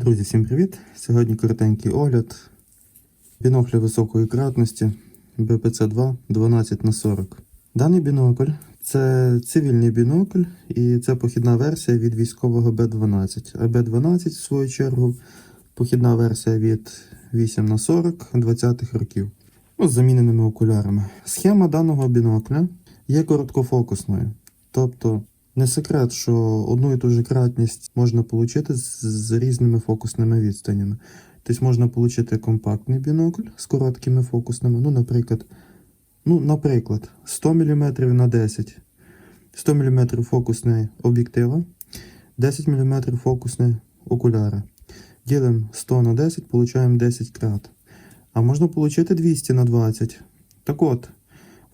Друзі, всім привіт! Сьогодні коротенький огляд бінокля високої кратності BPC2 12 на 40 Даний бінокль це цивільний бінокль і це похідна версія від військового B12. А B12, в свою чергу, похідна версія від 8 на 40 20-х років. Ну, з заміненими окулярами. Схема даного бінокля є короткофокусною. Тобто не секрет, що одну і ту ж кратність можна отримати з, з різними фокусними відстанями. Тобто можна отримати компактний бінокль з короткими фокусними. Ну, наприклад, ну, наприклад, 100 мм на 10. 100 мм фокусний об'єктива, 10 мм фокусний окуляри. Ділимо 100 на 10, получаємо 10 крат. А можна отримати 200 на 20. Так от,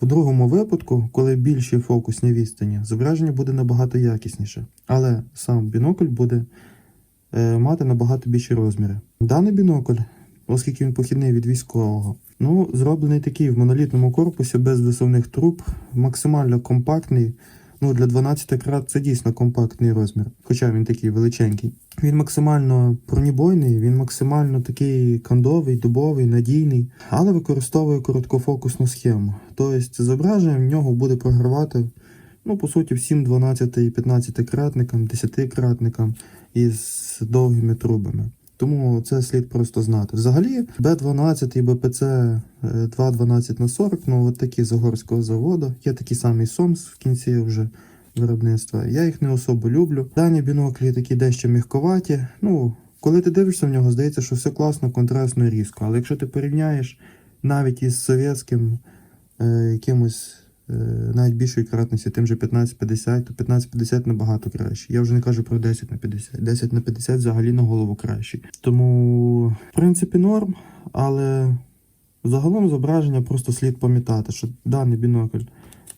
в другому випадку, коли більші фокусні відстані, зображення буде набагато якісніше, але сам бінокль буде е, мати набагато більші розміри. Даний бінокль, оскільки він похідний від військового, ну, зроблений такий в монолітному корпусі без висувних труб, максимально компактний. Ну, для 12 крат це дійсно компактний розмір, хоча він такий величенький. Він максимально бронебойний, він максимально такий кондовий, дубовий, надійний, але використовує короткофокусну схему. Тобто зображення в нього буде програвати, ну, по суті, всім 12 і 15 кратникам, 10 кратникам із довгими трубами. Тому це слід просто знати. Взагалі, B12 і BPC 212 на 40, ну от такі Загорського заводу. Є такий самий Сомс в кінці вже виробництва. Я їх не особо люблю. Дані біноклі такі дещо м'ягковаті. Ну, коли ти дивишся в нього, здається, що все класно, контрастно і різко. Але якщо ти порівняєш навіть із совєтським е, якимось е, навіть більшої кратності, тим же 1550, то 1550 набагато краще. Я вже не кажу про 10 на 50. 10 на 50 взагалі на голову краще. Тому, в принципі, норм, але загалом зображення просто слід пам'ятати, що даний бінокль,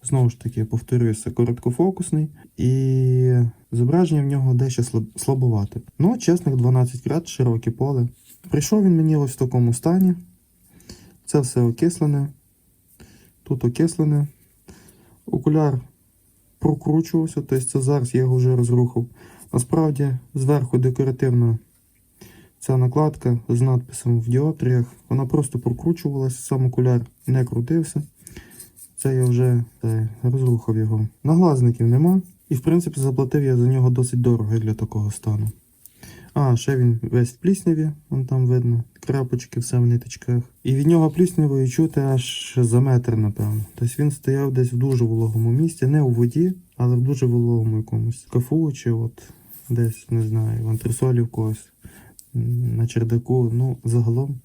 знову ж таки, повторююся, короткофокусний, і зображення в нього дещо слаб- слабовате. Ну, чесних 12 крат, широке поле. Прийшов він мені ось в такому стані. Це все окислене. Тут окислене. Окуляр прокручувався, тобто це зараз я його вже розрухав. Насправді, зверху декоративна ця накладка з надписом в діоптріях. Вона просто прокручувалася, сам окуляр не крутився. Це я вже е, розрухав його. Наглазників нема. І в принципі заплатив я за нього досить дорого для такого стану. А, ще він весь в плісняві, вон там видно, крапочки, все в ниточках. І від нього пліснявою чути аж за метр, напевно. Тобто він стояв десь в дуже вологому місці, не у воді, але в дуже вологому якомусь кафу чи от десь, не знаю, в антресолі в когось, на чердаку. Ну, загалом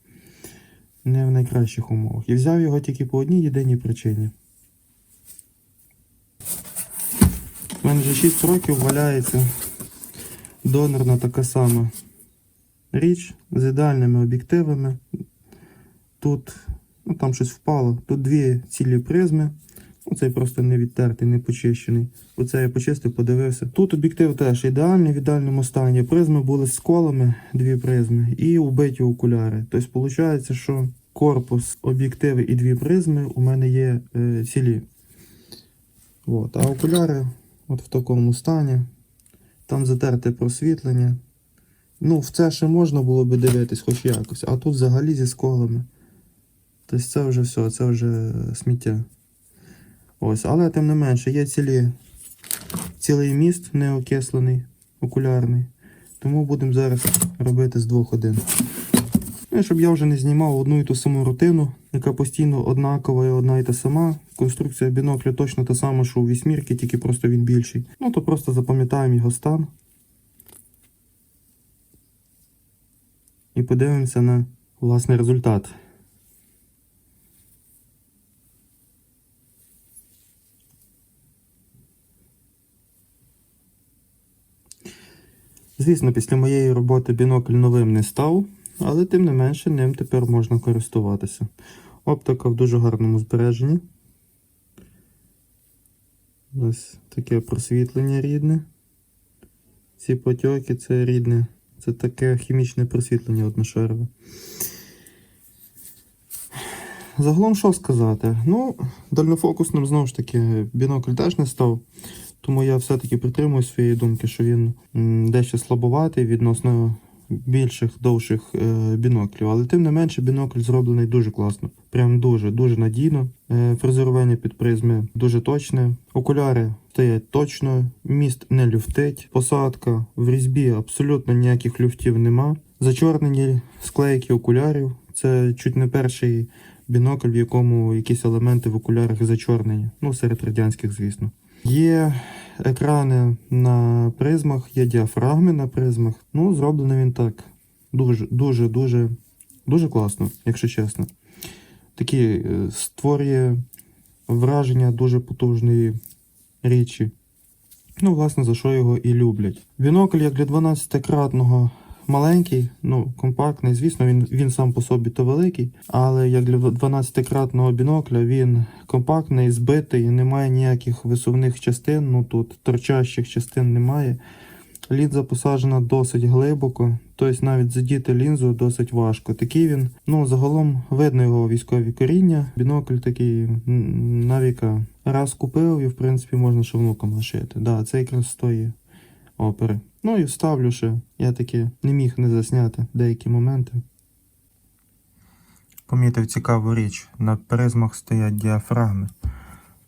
не в найкращих умовах. І взяв його тільки по одній єдиній причині. У мене вже 6 років валяється донорна така сама річ з ідеальними об'єктивами. Тут, ну там щось впало. Тут дві цілі призми. Оцей просто не відтертий, не почищений. Оце я почистив, подивився. Тут об'єктив теж ідеальний в ідеальному стані. Призми були з колами, дві призми, і убиті окуляри. Тобто, виходить, що корпус, об'єктиви і дві призми у мене є е, цілі. От. А окуляри от в такому стані. Там затерте просвітлення. Ну, в це ще можна було би дивитись, хоч якось. А тут взагалі зі сколами. Тобто це вже все, це вже сміття. Ось, але тим не менше, є цілі, цілий міст неокислений, окулярний. Тому будемо зараз робити з двох один. Ну, щоб я вже не знімав одну і ту саму рутину, яка постійно однакова і одна і та сама. Конструкція бінокля точно та сама, що у вісьмірки, тільки просто він більший. Ну то просто запам'ятаємо його стан. І подивимося на власний результат. Звісно, після моєї роботи бінокль новим не став, але тим не менше ним тепер можна користуватися. Оптика в дуже гарному збереженні. Ось таке просвітлення рідне. Ці потьоки це рідне. Це таке хімічне просвітлення одношарове. Загалом що сказати? Ну, дальнофокусним знову ж таки бінокль теж не став. Тому я все-таки притримую своєї думки, що він дещо слабоватий відносно більших, довших е, біноклів, але тим не менше бінокль зроблений дуже класно. Прям дуже, дуже надійно. Е, фрезерування під призми дуже точне. Окуляри стоять точно, міст не люфтить, посадка в різьбі абсолютно ніяких люфтів нема. Зачорнені склейки окулярів. Це чуть не перший бінокль, в якому якісь елементи в окулярах зачорнені. Ну, серед радянських, звісно. Є екрани на призмах, є діафрагми на призмах. Ну, зроблений він так. Дуже, дуже, дуже, дуже класно, якщо чесно. Такі е, створює враження дуже потужної річі. Ну, власне, за що його і люблять. Бінокль, як для 12-кратного маленький, ну, компактний, звісно, він, він сам по собі то великий, але як для 12-кратного бінокля він компактний, збитий, немає ніяких висувних частин, ну тут торчащих частин немає. Лінза посаджена досить глибоко, тобто навіть задіти лінзу досить важко. Такий він, ну загалом видно його військові коріння. Бінокль такий м, на віка. Раз купив і в принципі можна ще внукам лишити. Да, це якраз з тої опери. Ну і вставлю ще. Я таки не міг не засняти деякі моменти. Помітив цікаву річ. На призмах стоять діафрагми.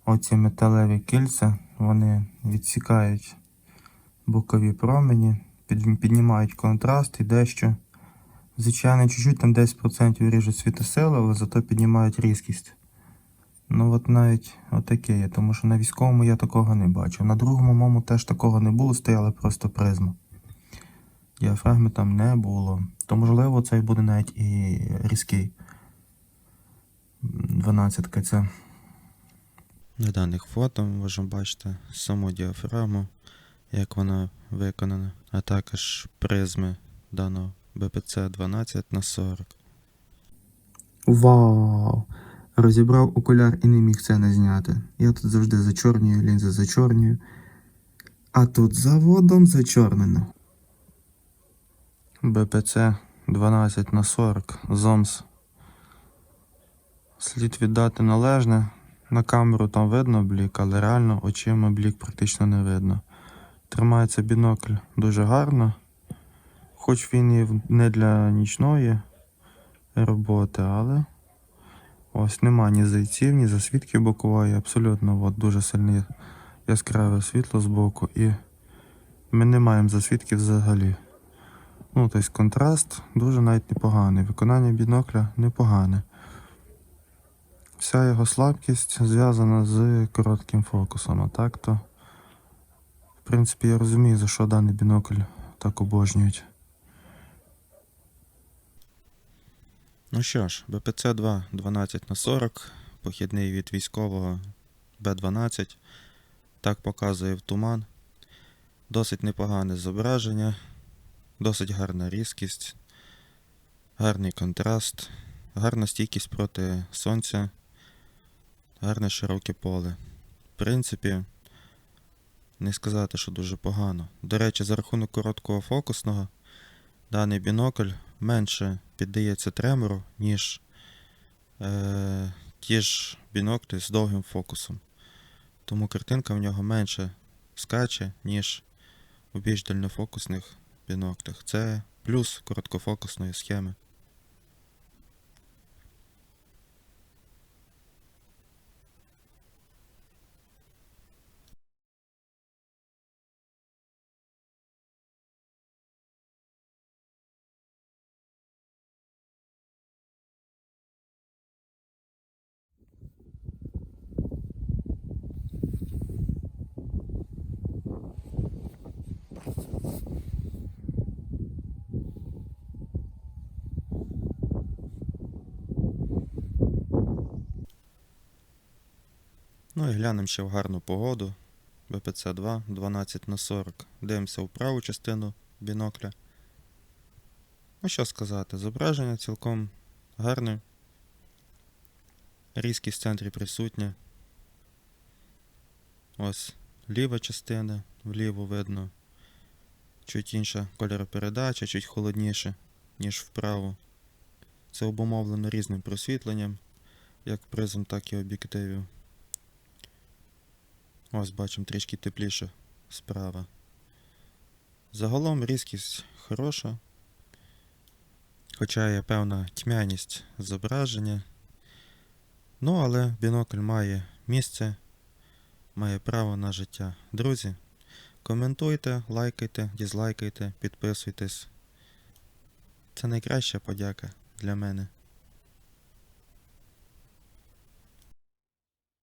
Оці металеві кільця, вони відсікають бокові промені, піднімають контраст і дещо. Звичайно, чуть-чуть там 10% ріжуть світосили, але зато піднімають різкість. Ну от навіть отаке є, тому що на військовому я такого не бачив. На другому моєму теж такого не було, стояли просто призма. Діафрагми там не було. То можливо цей буде навіть і різкий. 12 це. На даних фото ви можемо бачити саму діафрагму, як вона виконана, а також призми даного БПЦ 12 на 40. Вау! Розібрав окуляр і не міг це не зняти. Я тут завжди зачорнюю, лінзи зачорнюю. А тут заводом зачорнено. БПЦ 12 на 40 ЗОМС. Слід віддати належне. На камеру там видно блік, але реально очима блік практично не видно. Тримається бінокль дуже гарно. Хоч він і не для нічної роботи, але ось нема ні зайців, ні засвідки бокової. Абсолютно от, дуже сильне яскраве світло з боку і ми не маємо засвідки взагалі. Ну, тобто контраст дуже навіть непоганий. Виконання бінокля непогане. Вся його слабкість зв'язана з коротким фокусом. А так то, в принципі, я розумію, за що даний бінокль так обожнюють. Ну що ж, БПЦ-2 12 на 40, похідний від військового Б12. Так показує в туман. Досить непогане зображення, досить гарна різкість, гарний контраст, гарна стійкість проти сонця, гарне широке поле. В принципі, не сказати, що дуже погано. До речі, за рахунок короткого фокусного, даний бінокль менше піддається тремору, ніж е, ті ж бінокти з довгим фокусом. Тому картинка в нього менше скаче, ніж у більш дальнофокусних біноктах. Це плюс короткофокусної схеми. Ну і глянемо ще в гарну погоду. БПЦ-2 12 на 40. Дивимося в праву частину бінокля. Ну що сказати, зображення цілком гарне. Різкість в центрі присутня. Ось ліва частина, вліво видно. Чуть інша кольоропередача, чуть холодніше, ніж вправо. Це обумовлено різним просвітленням, як призм, так і об'єктивів. Ось бачимо трішки тепліше справа. Загалом різкість хороша. хоча є певна тьмяність зображення. Ну, але бінокль має місце, має право на життя. Друзі, коментуйте, лайкайте, дізлайкайте, підписуйтесь. Це найкраща подяка для мене.